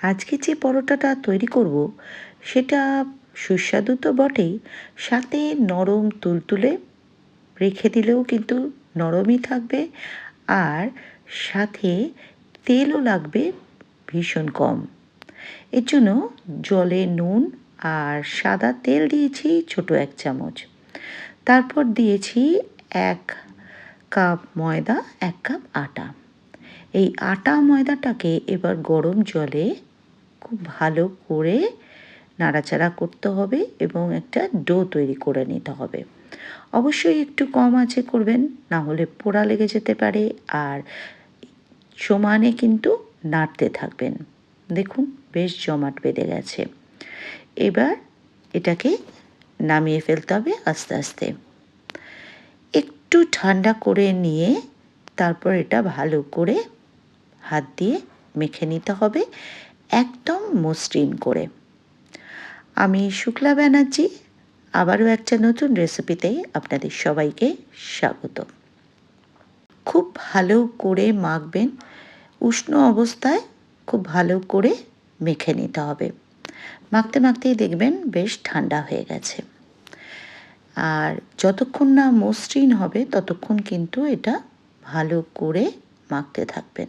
আজকে যে পরোটাটা তৈরি করব, সেটা সুস্বাদু তো বটেই, সাথে নরম তুলতুলে রেখে দিলেও কিন্তু নরমই থাকবে আর সাথে তেলও লাগবে ভীষণ কম। এর জন্য জলে নুন আর সাদা তেল দিয়েছি ছোট এক চামচ। তারপর দিয়েছি এক কাপ ময়দা, এক কাপ আটা। এই আটা ময়দাটাকে এবার গরম জলে খুব ভালো করে নাড়াচাড়া করতে হবে এবং একটা ডো তৈরি করে নিতে হবে। অবশ্যই একটু কম আছে করবেন, না হলে পোড়া লেগে যেতে পারে আর সমানে কিন্তু নাড়তে থাকবেন। দেখুন, বেশ জমাট বেঁধে গেছে। এবার এটাকে নামিয়ে ফেলতে হবে আস্তে আস্তে। একটু ঠান্ডা করে নিয়ে তারপর এটা ভালো করে হাত দিয়ে মেখে নিতে হবে। একদম মসৃণ করে। আমি শুক্লা ব্যানার্জি, আবারও একটা নতুন রেসিপিতে আপনাদের সবাইকে স্বাগত। খুব ভালো করে মাখবেন, উষ্ণ অবস্থায় খুব ভালো করে মেখে নিতে হবে। মাখতে মাখতেই দেখবেন বেশ ঠান্ডা হয়ে গেছে। আর যতক্ষণ না মসৃণ হবে, ততক্ষণ কিন্তু এটা ভালো করে মাখতে থাকবেন।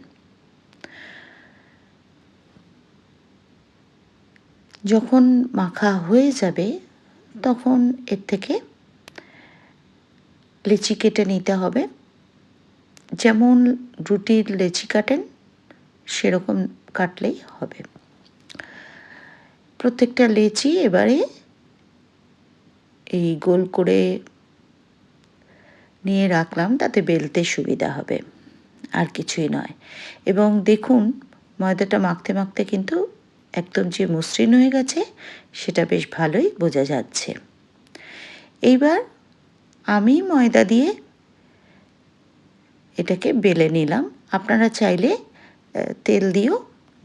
যখন মাখা হয়ে যাবে, তখন এর থেকে লেচি কেটে নিতে হবে। যেমন রুটির লেচি কাটেন, সেরকম কাটলেই হবে। প্রত্যেকটা লেচি এবারে এই গোল করে নিয়ে রাখলাম, তাতে বেলতে সুবিধা হবে। আর কিছুই নয়। এবং দেখুন, ময়দাটা মাখতে মাখতে কিন্তু একদম যে মসৃণ হয়ে গেছে, সেটা বেশ ভালোই বোঝা যাচ্ছে। এইবার আমি ময়দা দিয়ে এটাকে বেলে নিলাম। আপনারা চাইলে তেল দিয়েও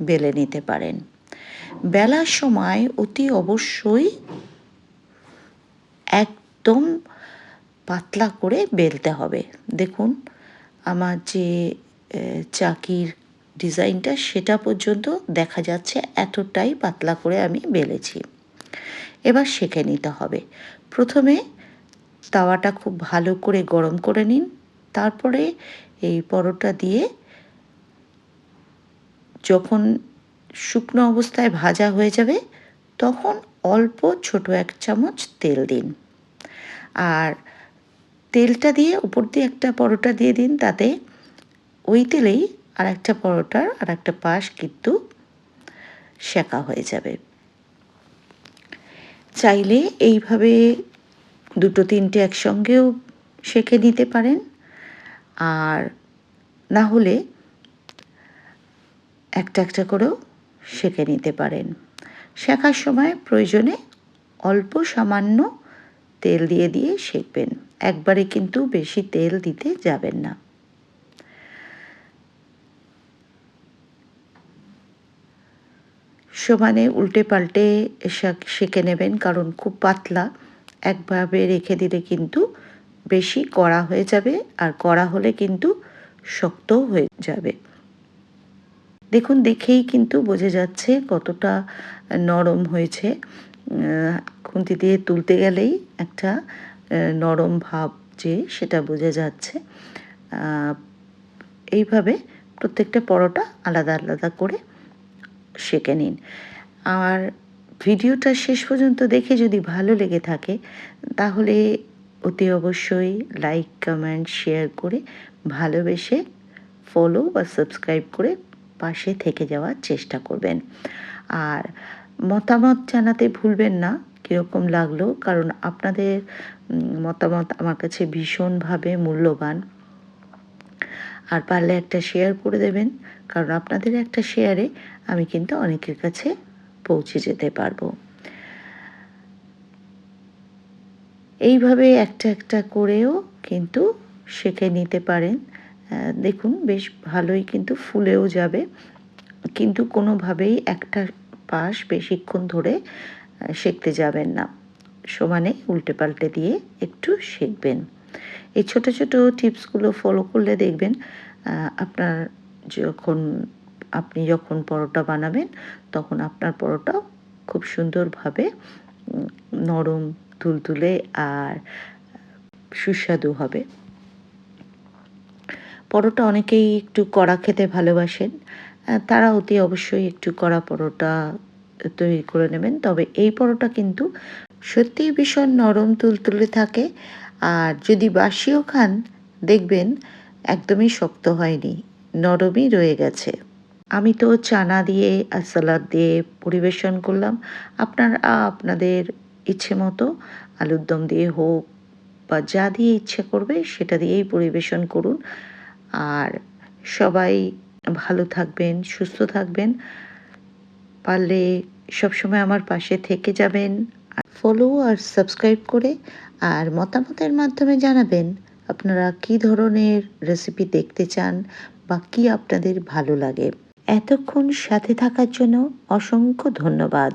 বেলে নিতে পারেন। বেলার সময় অতি অবশ্যই একদম পাতলা করে বেলতে হবে। দেখুন, আমার যে চাকির ডিজাইনটা সেটা পর্যন্ত দেখা যাচ্ছে এতটাই পাতলা করে আমি বেলেছি। এবার সেঁকে নিতে হবে। প্রথমে তাওয়াটা খুব ভালো করে গরম করে নিন। তারপরে এই পরোটা দিয়ে যখন শুকনো অবস্থায় ভাজা হয়ে যাবে, তখন অল্প ছোট এক চামচ তেল দিন। আর তেলটা দিয়ে উপর দিয়ে একটা পরোটা দিয়ে দিন, তাতে ওই তেলেই আর একটা পরোটার আর একটা পাশ কিন্তু শেখা হয়ে যাবে। চাইলে এইভাবে দুটো তিনটে একসঙ্গেও শেখে নিতে পারেন। আর না হলে একটা একটা করেও শেখে নিতে পারেন। শেখার সময় প্রয়োজনে অল্প সামান্য তেল দিয়ে দিয়ে শেখবেন। একবারে কিন্তু বেশি তেল দিতে যাবেন না। সমানে উল্টে পাল্টে সেঁকে নেবেন, কারণ খুব পাতলা। একভাবে রেখে দিলে কিন্তু বেশি কড়া হয়ে যাবে, আর কড়া হলে কিন্তু শক্ত হয়ে যাবে। দেখুন, দেখেই কিন্তু বোঝা যাচ্ছে কতটা নরম হয়েছে। খুন্তি দিয়ে তুলতে গেলেই একটা নরম ভাব যে সেটা বোঝা যাচ্ছে। এইভাবে প্রত্যেকটা পরোটা আলাদা আলাদা করে সেঁকে নিন। আর ভিডিওটা শেষ পর্যন্ত দেখে যদি ভালো লেগে থাকে, তাহলে অতি অবশ্যই লাইক কমেন্ট শেয়ার করে ভালোবেসে ফলো বা সাবস্ক্রাইব করে পাশে থেকে যাওয়ার চেষ্টা করবেন। আর মতামত জানাতে ভুলবেন না, কীরকম লাগল? কারণ আপনাদের মতামত আমার কাছে ভীষণভাবে মূল্যবান। আর পারলে একটা শেয়ার করে দেবেন, কারণ আপনাদের একটা শেয়ারে আমি কিন্তু অনেকের কাছে পৌঁছে যেতে পারব। এইভাবে একটা একটা করেও কিন্তু শেখে নিতে পারেন। দেখুন, বেশ ভালোই কিন্তু ফুলেও যাবে। কিন্তু কোনোভাবেই একটা পাশ বেশিক্ষণ ধরে শেখতে যাবেন না। সমানে উল্টে পাল্টে দিয়ে একটু শিখবেন। এই ছোট ছোট টিপসগুলো ফলো করলে দেখবেন আপনার যখন আপনি যখন পরোটা বানাবেন, তখন আপনার পরোটা খুব সুন্দরভাবে নরম, তুলতুলে আর সুস্বাদু হবে। পরোটা অনেকেই একটু কড়া খেতে ভালোবাসেন তারা অতি অবশ্যই একটু কড়া পরোটা তৈরি করে নেবেন। তবে এই পরোটা কিন্তু সত্যিই ভীষণ নরম, তুলতুলে থাকে আর যদি বাসিও খান, দেখবেন একদমই শক্ত হয়নি, নরমই রয়ে গেছে। আমি তো চানা দিয়ে আর সালাদ দিয়ে পরিবেশন করলাম। আপনারা আপনাদের ইচ্ছে মতো আলুর দম দিয়ে হোক বা যা দিয়ে ইচ্ছে করবে সেটা দিয়েই পরিবেশন করুন। আর সবাই ভালো থাকবেন, সুস্থ থাকবেন। পারলে সবসময় আমার পাশে থেকে যাবেন। ফলো আর সাবস্ক্রাইব করে আর মতামতের মাধ্যমে জানাবেন আপনারা কি ধরনের রেসিপি দেখতে চান বা কী আপনাদের ভালো লাগে। এতক্ষণ সাথে থাকার জন্য অসংখ্য ধন্যবাদ।